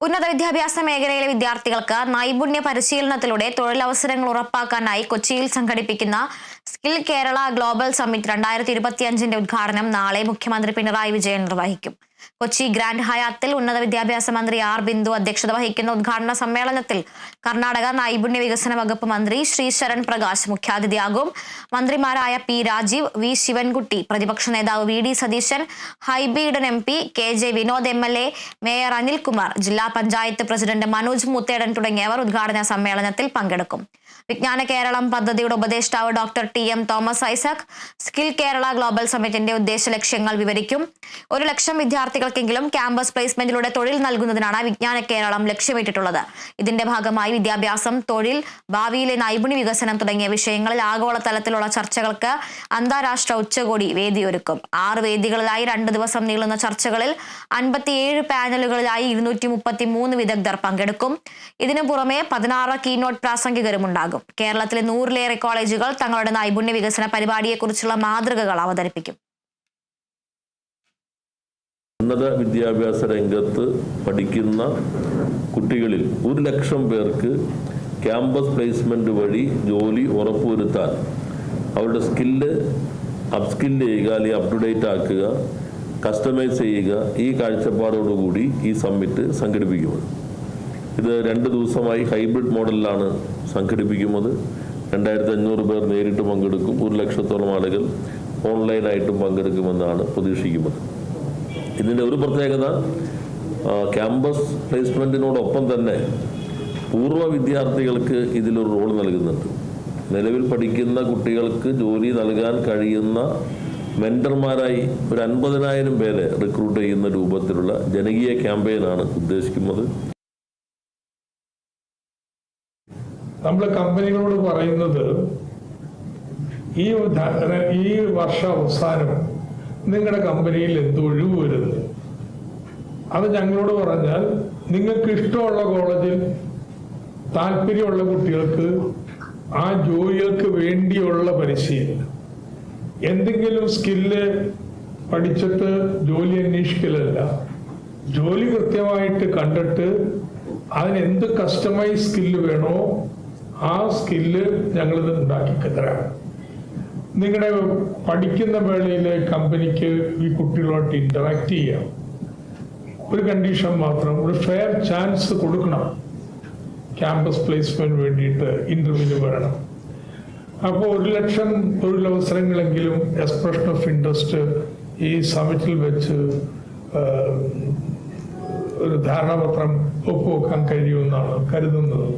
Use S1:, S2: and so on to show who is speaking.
S1: ഉന്നത വിദ്യാഭ്യാസ മേഖലയിലെ വിദ്യാർത്ഥികൾക്ക് നൈപുണ്യ പരിശീലനത്തിലൂടെ തൊഴിലവസരങ്ങൾ ഉറപ്പാക്കാനായി കൊച്ചിയിൽ സംഘടിപ്പിക്കുന്ന സ്കിൽ കേരള ഗ്ലോബൽ സമ്മിറ്റ് രണ്ടായിരത്തി ഇരുപത്തിയഞ്ചിന്റെ ഉദ്ഘാടനം നാളെ മുഖ്യമന്ത്രി പിണറായി വിജയൻ നിർവഹിക്കും. കൊച്ചി ഗ്രാൻഡ് ഹയാത്തിൽ ഉന്നത വിദ്യാഭ്യാസ മന്ത്രി ആർ ബിന്ദു അധ്യക്ഷത വഹിക്കുന്ന ഉദ്ഘാടന സമ്മേളനത്തിൽ കർണാടക നൈപുണ്യ വികസന വകുപ്പ് മന്ത്രി ശ്രീ ശരൺ പ്രകാശ് മുഖ്യാതിഥിയാകും. മന്ത്രിമാരായ പി രാജീവ് വി ശിവൻകുട്ടി പ്രതിപക്ഷ നേതാവ് V D Satheesan Hibi Eden M P K J Vinod M L A mayor Anilkumar ജില്ലാ പഞ്ചായത്ത് പ്രസിഡന്റ് മനോജ് മുത്തേടൻ തുടങ്ങിയവർ ഉദ്ഘാടന സമ്മേളനത്തിൽ പങ്കെടുക്കും. വിജ്ഞാന കേരളം പദ്ധതിയുടെ ഉപദേഷ്ടാവ് doctor T M Thomas Isaac skill Kerala global സമ്മിറ്റിന്റെ ഉദ്ദേശ ലക്ഷ്യങ്ങൾ വിവരിക്കും. ഒരു ലക്ഷം വിദ്യാർത്ഥികൾക്കെങ്കിലും ക്യാമ്പസ് പ്ലേസ്മെന്റിലൂടെ തൊഴിൽ നൽകുന്നതിനാണ് വിജ്ഞാന കേരളം ലക്ഷ്യമിട്ടിട്ടുള്ളത്. ഇതിന്റെ ഭാഗമായി വിദ്യാഭ്യാസം തൊഴിൽ ഭാവിയിലെ നൈപുണ്യ വികസനം തുടങ്ങിയ വിഷയങ്ങളിൽ ആഗോളതലത്തിലുള്ള ചർച്ചകൾക്ക് അന്താരാഷ്ട്ര ഉച്ചകോടി വേദിയൊരുക്കും. ആറ് വേദികളിലായി രണ്ട് ദിവസം നീളുന്ന ചർച്ചകളിൽ അൻപത്തിയേഴ് പാനലുകളിലായി ഇരുന്നൂറ്റി മുപ്പത്തി മൂന്ന് വിദഗ്ധർ പങ്കെടുക്കും. ഇതിനു പുറമെ പതിനാറ് കീനോട്ട് പ്രാസംഗികരും ഉണ്ടാകും കേരളത്തിലെ നൂറിലേറെ കോളേജുകൾ തങ്ങളുടെ നൈപുണ്യ വികസന പരിപാടിയെക്കുറിച്ചുള്ള മാതൃകകൾ അവതരിപ്പിക്കും.
S2: ഉന്നത വിദ്യാഭ്യാസ രംഗത്ത് പഠിക്കുന്ന കുട്ടികളിൽ ഒരു ലക്ഷം പേർക്ക് ക്യാമ്പസ് പ്ലേസ്മെന്റ് വഴി ജോലി ഉറപ്പുവരുത്താൻ അവരുടെ സ്കില്ല് അപ്സ്കില്ല് ചെയ്യുക അല്ലെങ്കിൽ അപ് ടു ഡേറ്റ് ആക്കുക കസ്റ്റമൈസ് ചെയ്യുക ഈ കാഴ്ചപ്പാടോടുകൂടി ഈ സമ്മിറ്റ് സംഘടിപ്പിക്കുന്നത്. ഇത് രണ്ട് ദിവസമായി ഹൈബ്രിഡ് മോഡലിലാണ് സംഘടിപ്പിക്കുന്നത്. രണ്ടായിരത്തി അഞ്ഞൂറ് പേർ നേരിട്ട് പങ്കെടുക്കും. ഒരു ലക്ഷത്തോളം ആളുകൾ ഓൺലൈനായിട്ടും പങ്കെടുക്കുമെന്നാണ് പ്രതീക്ഷിക്കുന്നത്. ഇതിന്റെ ഒരു പ്രത്യേകത ക്യാമ്പസ് പ്ലേസ്മെന്റിനോടൊപ്പം തന്നെ പൂർവ വിദ്യാർത്ഥികൾക്ക് ഇതിലൊരു റോൾ നൽകുന്നുണ്ട്. നിലവിൽ പഠിക്കുന്ന കുട്ടികൾക്ക് ജോലി നൽകാൻ കഴിയുന്ന മെന്റർമാരായി ഒരു അൻപതിനായിരം പേരെ റിക്രൂട്ട് ചെയ്യുന്ന രൂപത്തിലുള്ള ജനകീയ ക്യാമ്പയിനാണ് ഉദ്ദേശിക്കുന്നത്.
S3: നമ്മൾ കമ്പനികളോട് പറയുന്നത് ഈ ഈ വർഷ അവസാനം നിങ്ങളുടെ കമ്പനിയിൽ എന്ത് ഒഴിവ് വരുന്നു അത് ഞങ്ങളോട് പറഞ്ഞാൽ നിങ്ങൾക്ക് ഇഷ്ടമുള്ള കോളേജിൽ താല്പര്യമുള്ള കുട്ടികൾക്ക് ആ ജോലികൾക്ക് വേണ്ടിയുള്ള പരിശീലനം. എന്തെങ്കിലും സ്കില്ല് പഠിച്ചിട്ട് ജോലി അന്വേഷിക്കലല്ല. ജോലി കൃത്യമായിട്ട് കണ്ടിട്ട് അതിന് എന്ത് കസ്റ്റമൈസ് സ്കില്ല് വേണോ ആ സ്കില്ല് ഞങ്ങളിത് ഉണ്ടാക്കി തരാം നിങ്ങളുടെ പഠിക്കുന്ന വേളയിൽ കമ്പനിക്ക് ഈ കുട്ടികളുമായിട്ട് ഇന്ററാക്ട് ചെയ്യാം. ഒരു കണ്ടീഷൻ മാത്രം ഒരു ഫെയർ ചാൻസ് കൊടുക്കണം. ക്യാമ്പസ് പ്ലേസ്മെന്റ് വേണ്ടിയിട്ട് ഇന്റർവ്യൂവിന് വരണം. അപ്പോൾ ഒരു ലക്ഷം തൊഴിലവസരങ്ങളെങ്കിലും എക്സ്പ്രഷൻ ഓഫ് ഇൻട്രസ്റ്റ് ഈ സമിറ്റിൽ വെച്ച് ഒരു ധാരണാപത്രം ഒപ്പുവെക്കാൻ കഴിയുമെന്നാണ് കരുതുന്നത്.